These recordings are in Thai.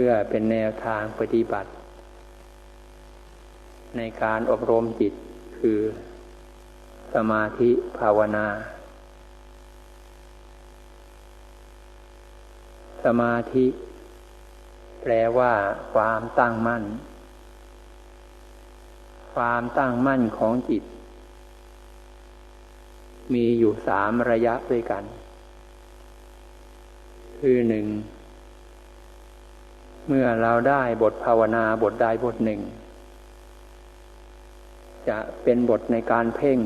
พื่อเป็นแนวทางปฏิบัติ ในการอบรมจิตคือ สมาธิภาวนา สมาธิ แปลว่า ความตั้งมั่น ความตั้งมั่นของจิต มีอยู่สามระยะด้วยกัน คือหนึ่ง เมื่อเราได้บทภาวนาบทใดบทหนึ่ง จะเป็นบทในการเพ่ง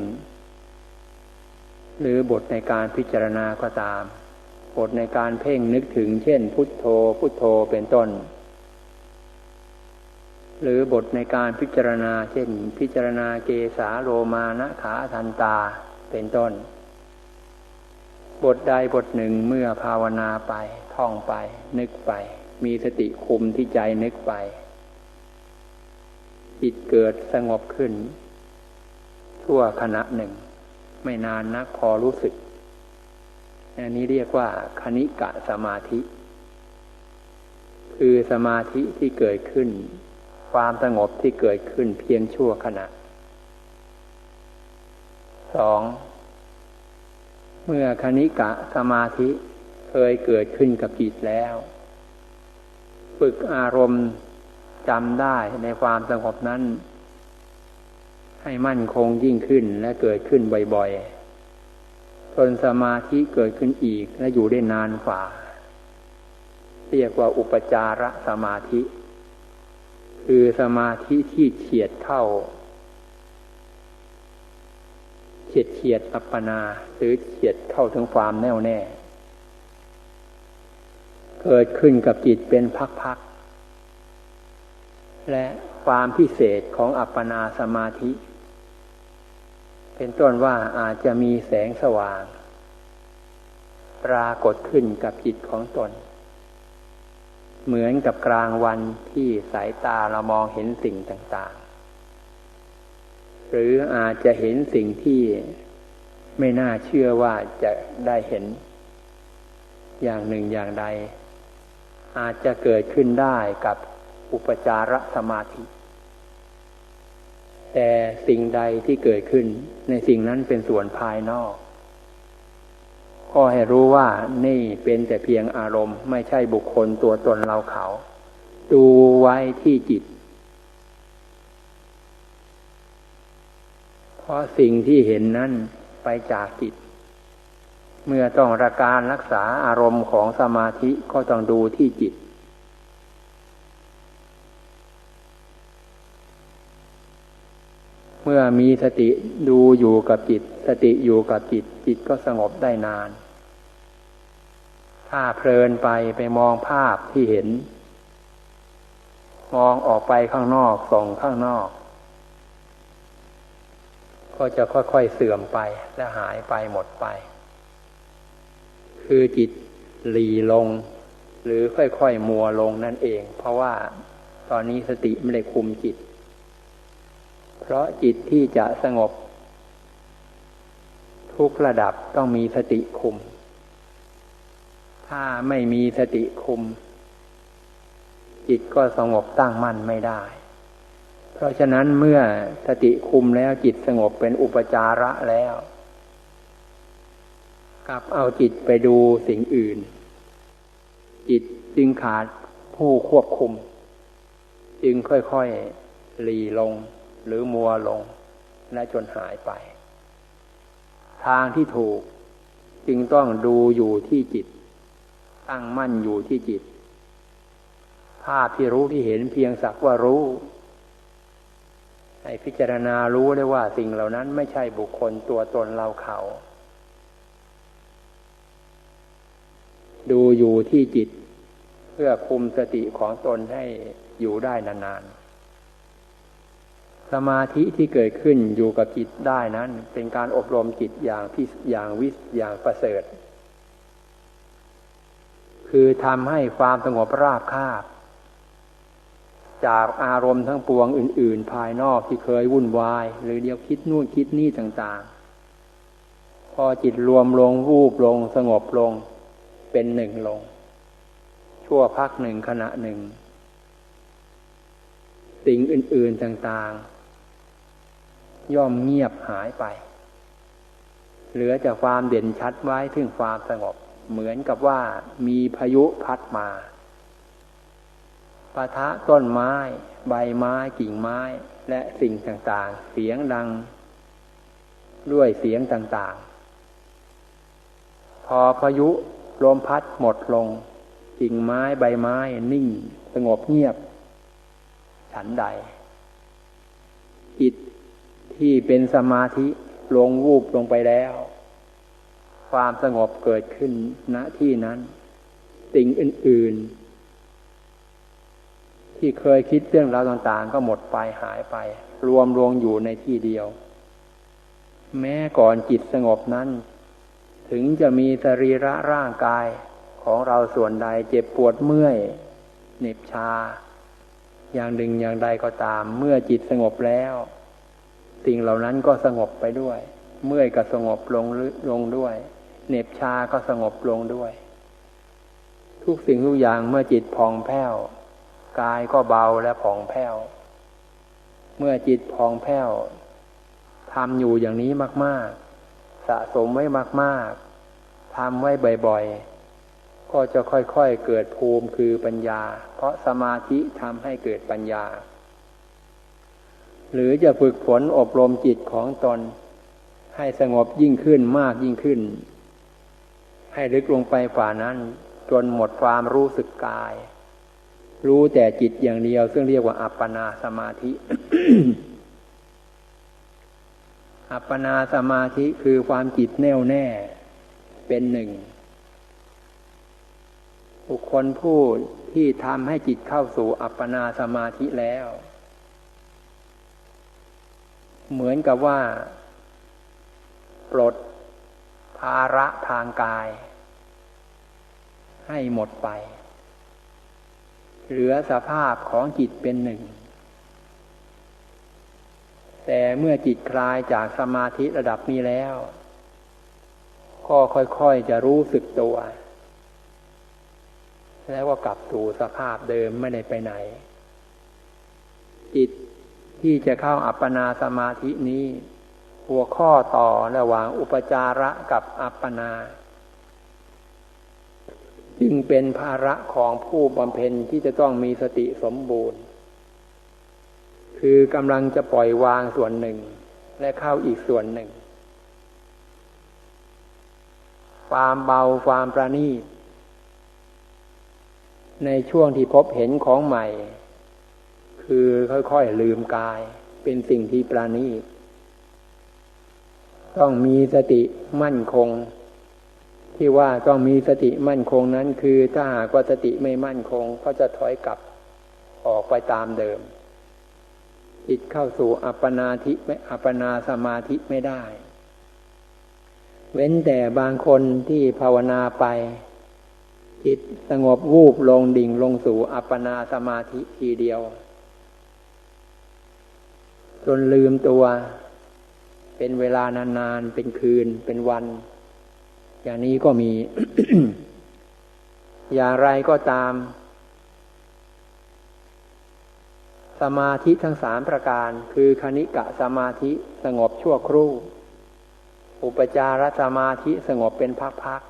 หรือบทในการพิจารณาก็ตาม บทในการเพ่งนึกถึง เช่น พุทโธ พุทโธเป็นต้น หรือบทในการพิจารณา เช่น พิจารณาเกสาโลมานะขาทันตาเป็นต้น บทใดบทหนึ่งเมื่อภาวนาไปท่องไปนึกไป มีสติคุมที่ใจนึกไปจิตเกิดสงบขึ้น ทั่วขณะหนึ่ง ไม่นานนักพอรู้สึก อันนี้เรียกว่าคณิกะสมาธิ คือสมาธิที่เกิดขึ้น ความสงบที่เกิดขึ้นเพียงชั่วขณะสองเมื่อคณิกะสมาธิเคยเกิดขึ้นกับจิตแล้ว ฝึกอารมณ์จำได้ในความสงบนั้น ให้มั่นคงยิ่งขึ้นและเกิดขึ้นบ่อยๆจนสมาธิเกิดขึ้นอีกและอยู่ได้นานกว่า เรียกว่าอุปจารสมาธิ คือสมาธิที่เฉียดเข้าเฉียดเฉียดอัปปนา หรือเฉียดเข้าถึงความแน่วแน่ เกิดขึ้นกับจิตเป็นพักๆ และความพิเศษของอัปปนาสมาธิ เป็นต้นว่าอาจจะมีแสงสว่าง ปรากฏขึ้นกับจิตของตน เหมือนกับกลางวันที่สายตาเรามองเห็นสิ่งต่างๆ หรืออาจจะเห็นสิ่งที่ไม่น่าเชื่อว่าจะได้เห็นอย่างหนึ่งอย่างใด อาจจะเกิดขึ้นได้กับอุปจารสมาธิ แต่สิ่งใดที่เกิดขึ้นในสิ่งนั้นเป็นส่วนภายนอก ก็ให้รู้ว่านี่เป็นแต่เพียงอารมณ์ ไม่ใช่บุคคลตัวตนเราเขา ดูไว้ที่จิต เพราะสิ่งที่เห็นนั้นไปจากจิต เมื่อต้องระการรักษาอารมณ์ของสมาธิก็ต้องดูที่จิต เมื่อมีสติดูอยู่กับจิต สติอยู่กับจิต จิตก็สงบได้นาน ถ้าเพลินไปไปมองภาพที่เห็น มองออกไปข้างนอกส่องข้างนอก ก็จะค่อยๆเสื่อมไปและหายไปหมดไป คือจิตหลีลง หรือค่อยๆมัวลงนั่นเอง เพราะว่าตอนนี้สติไม่ได้คุมจิต เพราะจิตที่จะสงบ ทุกระดับต้องมีสติคุม ถ้าไม่มีสติคุม จิตก็สงบตั้งมั่นไม่ได้ เพราะฉะนั้นเมื่อสติคุมแล้วจิตสงบเป็นอุปจาระแล้ว กลับเอาจิตไปดูสิ่งอื่น จิตจึงขาดผู้ควบคุม จึงค่อยๆหลีลงหรือมัวลง และจนหายไป ทางที่ถูกจึงต้องดูอยู่ที่จิต ตั้งมั่นอยู่ที่จิต ภาพที่รู้ที่เห็นเพียงสักว่ารู้ ให้พิจารณารู้ได้ว่าสิ่งเหล่านั้นไม่ใช่บุคคลตัวตนเราเขา ดูอยู่ที่จิต เพื่อคุมสติของตนให้อยู่ได้นานๆ สมาธิที่เกิดขึ้นอยู่กับจิตได้นั้น เป็นการอบรมจิตอย่างพิอย่างวิสอย่างประเสริฐ คือทำให้ความสงบราบคาบ จากอารมณ์ทั้งปวงอื่น ๆ ภายนอกที่เคยวุ่นวาย หรือเดียวคิดนู่นคิดนี่ต่าง ๆ พอจิตรวมลงรูปลง สงบลง เป็นหนึ่งลง ชั่วพักหนึ่งขณะหนึ่ง สิ่งอื่น ๆต่าง ๆ ย่อมเงียบหายไป เหลือจากความเด่นชัดไว้ถึงความสงบ เหมือนกับว่ามีพายุพัดมาปะทะต้นไม้ ใบไม้กิ่งไม้ และสิ่งต่างๆ เสียงดัง ด้วยเสียงต่างๆ พอพายุ ลมพัดหมดลงกิ่งไม้ใบไม้ นิ่ง สงบเงียบ ฉันใด จิตที่เป็นสมาธิลงวูบลงไปแล้ว ความสงบเกิดขึ้นณที่นั้น สิ่งอื่น ๆ ที่เคยคิดเรื่องราวต่างๆ ก็หมดไปหายไป รวมรวงอยู่ในที่เดียว แม้ก่อนจิตสงบนั้น ถึงจะมีสรีระร่างกายของเราส่วนใดเจ็บปวดเมื่อยเหน็บชา อย่างหนึ่งอย่างใดก็ตาม เมื่อจิตสงบแล้ว สิ่งเหล่านั้นก็สงบไปด้วย เมื่อยก็สงบลงลงด้วยเหน็บชาก็สงบลงด้วย ทุกสิ่งทุกอย่างเมื่อจิตผ่องแผ้วกายก็เบาและผ่องแผ้วเมื่อจิตผ่องแผ้วทำอยู่อย่างนี้มาก ๆ สะสมไว้มากๆทำไว้บ่อยๆ ก็จะค่อยๆเกิดภูมิคือปัญญา เพราะสมาธิทำให้เกิดปัญญา หรือจะฝึกฝนอบรมจิตของตน ให้สงบยิ่งขึ้นมากยิ่งขึ้น ให้ลึกลงไปฝ่านั้น จนหมดความรู้สึกกาย รู้แต่จิตอย่างเดียว ซึ่งเรียกว่าอัปปนาสมาธิ อัปปนาสมาธิคือความจิตแน่วแน่ เป็นหนึ่ง บุคคลผู้ที่ทำให้จิตเข้าสู่อัปปนาสมาธิแล้ว เหมือนกับว่า ปลดภาระทางกาย ให้หมดไป เหลือสภาพของจิตเป็นหนึ่ง แต่เมื่อจิตคลายจากสมาธิระดับนี้แล้ว ก็ค่อยๆจะรู้สึกตัว แล้วก็กลับสู่สภาพเดิมไม่ได้ไปไหน จิตที่จะเข้าอัปปนาสมาธินี้ หัวข้อต่อระหว่างอุปจาระกับอัปปนา จึงเป็นภาระของผู้บำเพ็ญที่จะต้องมีสติสมบูรณ์ คือกำลังจะปล่อยวางส่วนหนึ่ง และเข้าอีกส่วนหนึ่ง ความเบาความประณีตในช่วงที่พบเห็นของใหม่ คือค่อยๆลืมกาย เป็นสิ่งที่ปราณีตต้องมีสติมั่นคง ที่ว่าต้องมีสติมั่นคงนั้น คือถ้าหากว่าสติไม่มั่นคง ก็จะถอยกลับออกไปตามเดิม จิตเข้าสู่อัปปนาธิไม่อัปปนาสมาธิไม่ได้ เว้นแต่บางคนที่ภาวนาไป จิตสงบวูบลงดิ่งลงสู่อัปปนาสมาธิทีเดียว จนลืมตัว เป็นเวลานานๆเป็นคืนเป็นวัน อย่างนี้ก็มี อย่างไรก็ตาม สมาธิทั้งสามประการ คือคณิกะสมาธิสงบชั่วครู่ อุปจารสมาธิสงบเป็นพัก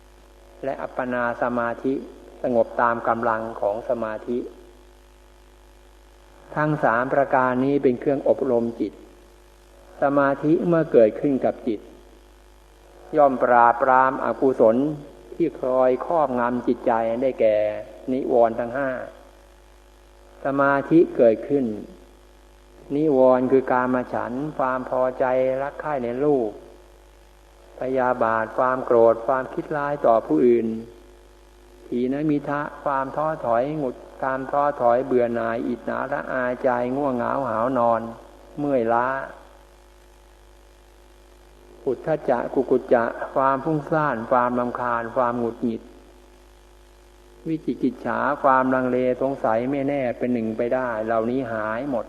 ๆ และอัปปนาสมาธิสงบตามกำลังของสมาธิ ทั้งสามประการนี้เป็นเครื่องอบรมจิต สมาธิเมื่อเกิดขึ้นกับจิต ย่อมปราบปรามอากุศลที่คอยครอบงำจิตใจได้แก่ นิวรณ์ทั้งห้า สมาธิเกิดขึ้น นิวรณ์คือการมาฉัน ความพอใจรักใคร่ในลูกพยาบาทความโกรธความคิดร้ายต่อผู้อื่น ทีนมิทะความท้อถอยหงุดการท้อถอยเบื่อหน่าย อิจฉาละอาใจง่วงเหงาหาวนอน เมื่อยล้าอุทธจะกุกุจจะ ความพุ่งซ่าน ความลำคาญ ความหงุดหงิด วิจิกิจฉาความลังเลสงสัยไม่แน่เป็นหนึ่งไปได้ เหล่านี้หายหมด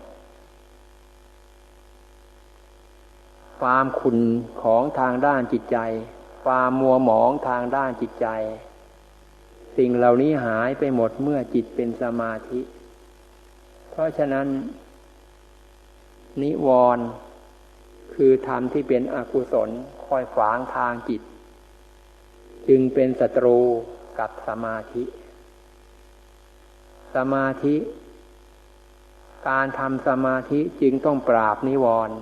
ความขุนของทางด้านจิตใจ ความมัวหมองทางด้านจิตใจ สิ่งเหล่านี้หายไปหมดเมื่อจิตเป็นสมาธิ เพราะฉะนั้น นิวรณ์คือธรรมที่เป็นอกุศลคอยขวางทางจิต จึงเป็นศัตรูกับสมาธิ สมาธิ การทำสมาธิจึงต้องปราบนิวรณ์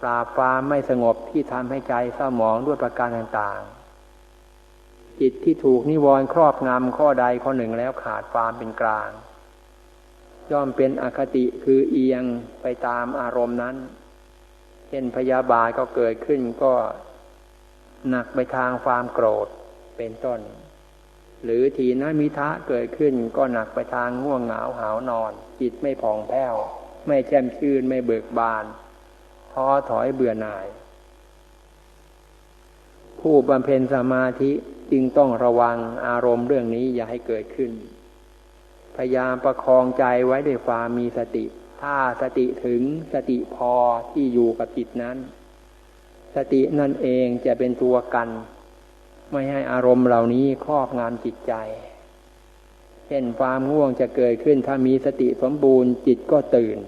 ปราบความไม่สงบที่ทำให้ใจเศร้าหมองด้วยประการต่างๆ จิตที่ถูกนิวรณ์ครอบงำข้อใดข้อหนึ่งแล้วขาดความเป็นกลาง ย่อมเป็นอคติคือเอียงไปตามอารมณ์นั้น เช่นพยาบาทก็เกิดขึ้นก็หนักไปทางความโกรธเป็นต้น หรือทีนมิทะเกิดขึ้นก็หนักไปทางง่วงเหงาหาวนอน จิตไม่ผ่องแผ้ว ไม่แจ่มชื่นไม่เบิกบานท้อถอยเบื่อหน่าย ผู้บำเพ็ญสมาธิจึงต้องระวังอารมณ์เรื่องนี้อย่าให้เกิดขึ้น พยายามประคองใจไว้ด้วยความมีสติ ถ้าสติถึงสติพอที่อยู่กับจิตนั้น สตินั่นเองจะเป็นตัวกัน ไม่ให้อารมณ์เหล่านี้ครอบงำจิตใจ เช่นความง่วงจะเกิดขึ้นถ้ามีสติสมบูรณ์จิตก็ตื่น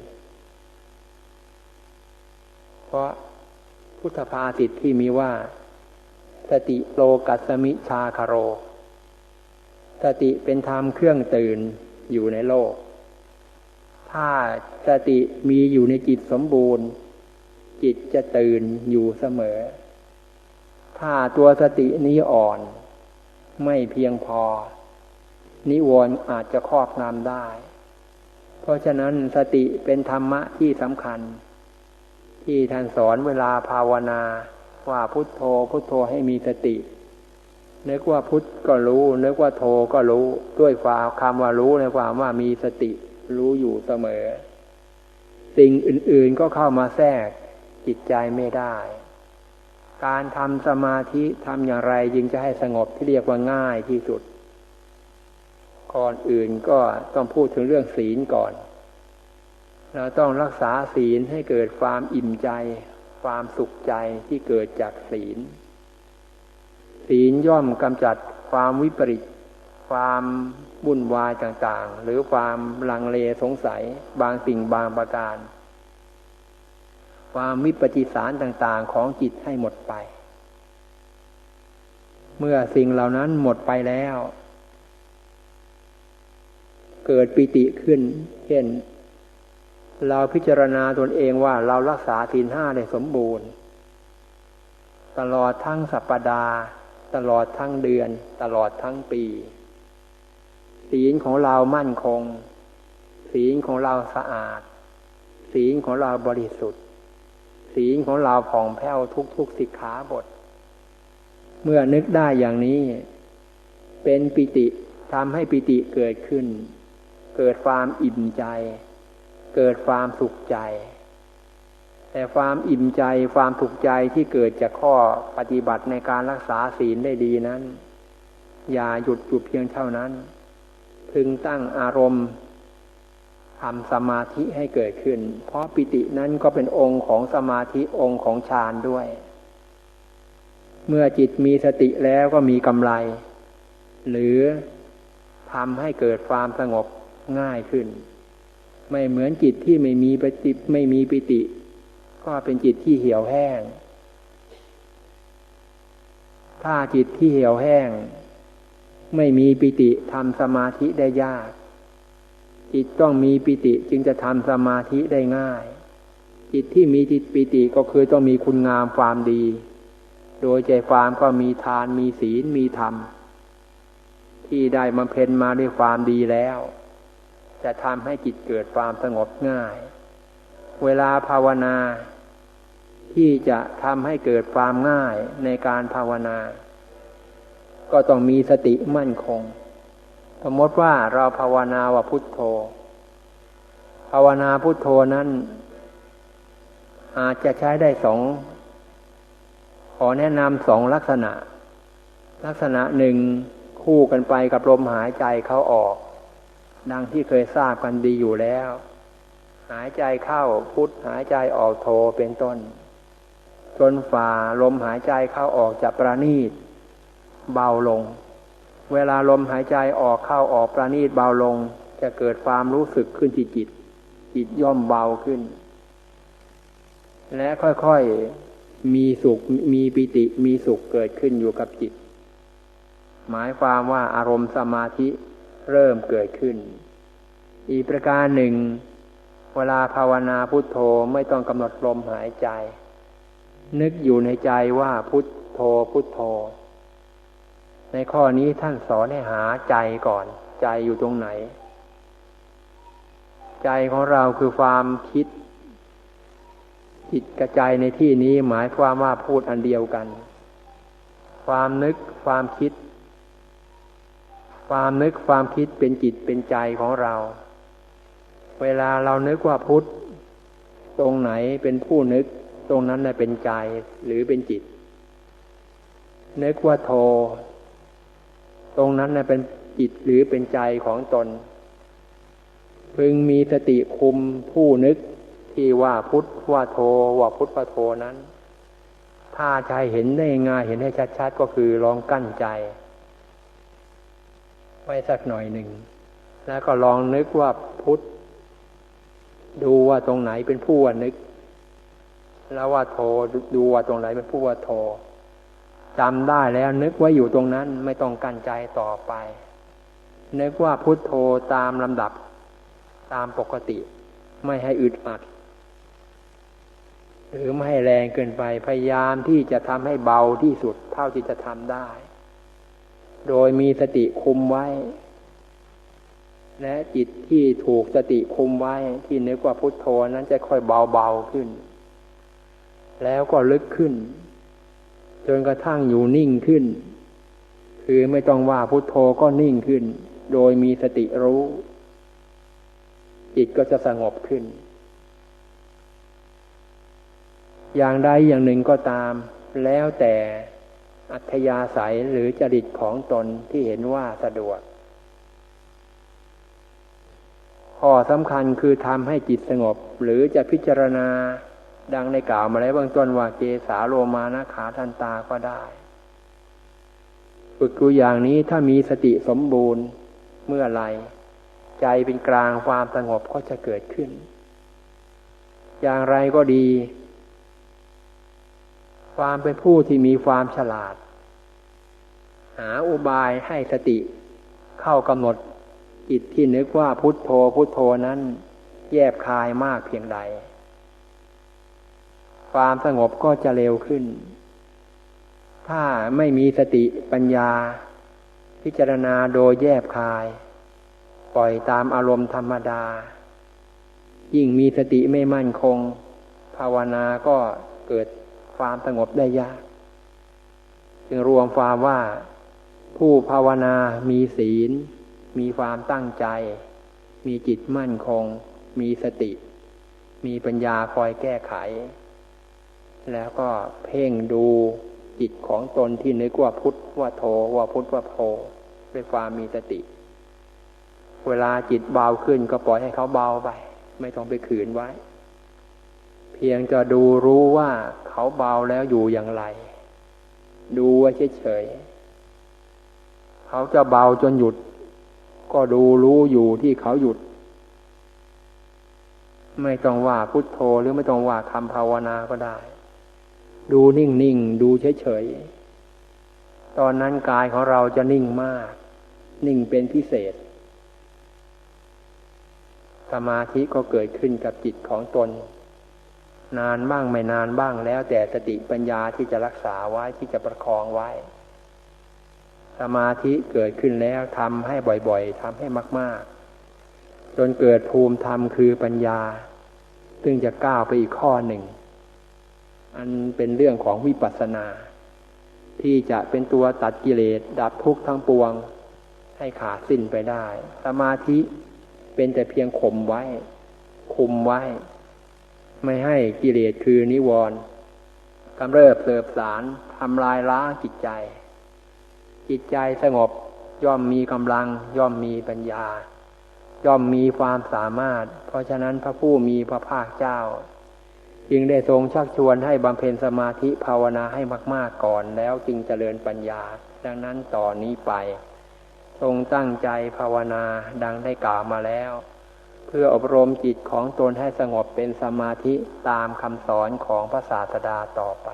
เพราะพุทธภาษิตที่มีว่า สติโลกัสมิชาคารโร สติเป็นธรรมเครื่องตื่นอยู่ในโลก ถ้าสติมีอยู่ในจิตสมบูรณ์ จิตจะตื่นอยู่เสมอ ถ้าตัวสตินี้อ่อน ไม่เพียงพอ นิวรณ์อาจจะครอบงำได้ เพราะฉะนั้นสติเป็นธรรมะที่สำคัญ ที่ท่านสอนเวลาภาวนาว่าพุทโธพุทโธให้มีสตินึกว่าพุทก็รู้นึกว่าโธก็รู้ด้วยความคำว่ารู้ในความว่ามีสติรู้อยู่เสมอ สิ่งอื่นๆก็เข้ามาแทรกจิตใจไม่ได้ การทำสมาธิทำอย่างไรจึงจะให้สงบที่เรียกว่าง่ายที่สุด ก่อนอื่นก็ต้องพูดถึงเรื่องศีลก่อน เราต้องรักษาศีลให้เกิดความอิ่มใจ ความสุขใจที่เกิดจากศีล ศีลย่อมกำจัดความวิปริตความวุ่นวายต่างๆ หรือความลังเลสงสัยบางสิ่งบางประการ ความวิปจิสารต่างๆของจิตให้หมดไป เมื่อสิ่งเหล่านั้นหมดไปแล้ว เกิดปิติขึ้น เช่น เราพิจารณาตนเองว่าเรารักษาศีลห้าได้สมบูรณ์ ตลอดทั้งสัปปดาห์ ตลอดทั้งเดือน ตลอดทั้งปี ศีลของเรามั่นคง ศีลของเราสะอาดศีลของเราบริสุทธิ์ ศีลของเราผ่องแผ้วทุกๆสิกขาบท เมื่อนึกได้อย่างนี้ เป็นปิติทำให้ปิติเกิดขึ้น เกิดความอิ่มใจ เกิดความสุขใจ แต่ความอิ่มใจความสุขใจที่เกิดจากข้อปฏิบัติในการรักษาศีลได้ดีนั้น อย่าหยุดจุดเพียงเท่านั้น พึงตั้งอารมณ์ ทำสมาธิให้เกิดขึ้น เพราะปิตินั้นก็เป็นองค์ของสมาธิองค์ของฌานด้วย เมื่อจิตมีสติแล้วก็มีกำไร หรือทำให้เกิดความสงบง่ายขึ้น ไม่เหมือนจิตที่ไม่มีปฏิไม่มีปิติ ก็เป็นจิตที่เหี่ยวแห้ง ถ้าจิตที่เหี่ยวแห้ง ไม่มีปิติทำสมาธิได้ยาก จิตต้องมีปิติจึงจะทำสมาธิได้ง่าย จิตที่มีจิตปิติก็คือต้องมีคุณงามความดี โดยใจความก็มีทานมีศีลมีธรรม ที่ได้มาเพ็ญมาด้วยความดีแล้ว จะทำให้จิตเกิดความสงบง่าย เวลาภาวนา ที่จะทำให้เกิดความง่ายในการภาวนา ก็ต้องมีสติมั่นคง สมมติว่าเราภาวนาว่าพุทโธ ภาวนาพุทโธนั้น อาจจะใช้ได้สองขอแนะนำสองลักษณะ ลักษณะหนึ่งคู่กันไปกับลมหายใจเขาออก ดังที่เคยทราบกันดีอยู่แล้ว หายใจเข้าพุทหายใจออกโทเป็นต้น จนฝ่าลมหายใจเข้าออกจากประณีต เบาลง เวลาลมหายใจออกเข้าออกประณีตเบาลง จะเกิดความรู้สึกขึ้นที่จิต จิตย่อมเบาขึ้น และค่อยๆมีสุขมีปิติมีสุขเกิดขึ้นอยู่กับจิต หมายความว่าอารมณ์สมาธิเริ่มเกิดขึ้น อีกประการหนึ่ง เวลาภาวนาพุทโธไม่ต้องกำหนดลมหายใจ นึกอยู่ในใจว่าพุทโธพุทโธ ในข้อนี้ท่านสอนให้หาใจก่อน ใจอยู่ตรงไหน ใจของเราคือความคิด จิตกระจายในที่นี้หมายความว่าพูดอันเดียวกัน ความนึกความคิด ความนึกความคิดเป็นจิตเป็นใจของเรา เวลาเรานึกว่าพุทธตรงไหนเป็นผู้นึกตรงนั้นน่ะเป็นใจหรือเป็นจิต นึกว่าโท ตรงนั้นนะเป็นจิตหรือเป็นใจของตน พึงมีสติคุมผู้นึกที่ว่าพุทธว่าโทว่าพุทธว่าโทนั้น ถ้าใจเห็นได้ง่ายเห็นให้ชัดๆก็คือลองกั้นใจ ไว้สักหน่อยหนึ่ง แล้วก็ลองนึกว่าพุทธดูว่าตรงไหนเป็นผู้ว่านึก แล้วว่าโทดูว่าตรงไหนเป็นผู้ว่าโท จำได้แล้วนึกว่าอยู่ตรงนั้นไม่ต้องกั้นใจต่อไป นึกว่าพุทโธตามลำดับ ตามปกติ ไม่ให้อึดอัด หรือไม่ให้แรงเกินไปพยายามที่จะทำให้เบาที่สุดเท่าที่จะทำได้ โดยมีสติคุมไว้ และจิตที่ถูกสติคุมไว้ ที่นึกว่าพุทโธนั้นจะค่อยเบาเบาขึ้น แล้วก็ลึกขึ้น จนกระทั่งอยู่นิ่งขึ้น คือไม่ต้องว่าพุทโธก็นิ่งขึ้น โดยมีสติรู้ จิตก็จะสงบขึ้น อย่างใดอย่างหนึ่งก็ตาม แล้วแต่อัธยาศัยหรือจริตของตนที่เห็นว่าสะดวก ข้อสำคัญคือทำให้จิตสงบหรือจะพิจารณา ดังในกล่าวมาแล้วเบื้องต้นว่าเกสาโลมานะขาทันตาก็ได้ ฝึกดูอย่างนี้ถ้ามีสติสมบูรณ์เมื่อไรใจเป็นกลางความสงบก็จะเกิดขึ้น อย่างไรก็ดี ความเป็นผู้ที่มีความฉลาด หาอุบายให้สติเข้ากำหนดจิตที่นึกว่าพุทโธพุทโธนั้น แยบคายมากเพียงใด ความสงบก็จะเร็วขึ้น ถ้าไม่มีสติปัญญา พิจารณาโดยแยบคาย ปล่อยตามอารมณ์ธรรมดา ยิ่งมีสติไม่มั่นคง ภาวนาก็เกิดความสงบได้ยาก จึงรวมความว่าผู้ภาวนามีศีล มีความตั้งใจ มีจิตมั่นคง มีสติ มีปัญญาคอยแก้ไข แล้วก็เพ่งดูจิตของตนที่นึกว่าพุทธว่าโทว่าพุทธว่าโพด้วยความมีสติ เวลาจิตเบาขึ้นก็ปล่อยให้เขาเบาไป ไม่ต้องไปขืนไว้ เพียงจะดูรู้ว่าเขาเบาแล้วอยู่อย่างไร ดูไว้เฉยๆเขาจะเบาจนหยุด ก็ดูรู้อยู่ที่เขาหยุด ไม่ต้องว่าพุทโธหรือไม่ต้องว่าคำภาวนาก็ได้ ดูนิ่งๆดูเฉยๆตอนนั้นกายของเราจะนิ่งมาก นิ่งเป็นพิเศษ สมาธิก็เกิดขึ้นกับจิตของตน นานบ้างไม่นานบ้างแล้ว แต่สติปัญญาที่จะรักษาไว้ที่จะประคองไว้ สมาธิเกิดขึ้นแล้วทำให้บ่อยๆทำให้มาก ๆ จนเกิดภูมิธรรมคือปัญญา ซึ่งจะก้าวไปอีกข้อหนึ่ง อันเป็นเรื่องของวิปัสสนา ที่จะเป็นตัวตัดกิเลสดับทุกข์ทั้งปวง ให้ขาดสิ้นไปได้ สมาธิเป็นแต่เพียงข่มไว้ คุมไว้ ไม่ให้กิเลสคือนิวรณ์กำเริบเสบสารทำลายล้างจิตใจ จิตใจสงบย่อมมีกำลัง ย่อมมีปัญญา ย่อมมีความสามารถ เพราะฉะนั้นพระผู้มีพระภาคเจ้า จึงได้ทรงชักชวนให้บำเพ็ญสมาธิภาวนาให้มาก ๆก่อนแล้วจึงเจริญปัญญา ดังนั้นต่อนนี้ไป ทรงตั้งใจภาวนาดังได้กล่าวมาแล้ว เพื่ออบรมจิตของตนให้สงบเป็นสมาธิตามคำสอนของพระศาสดาต่อไป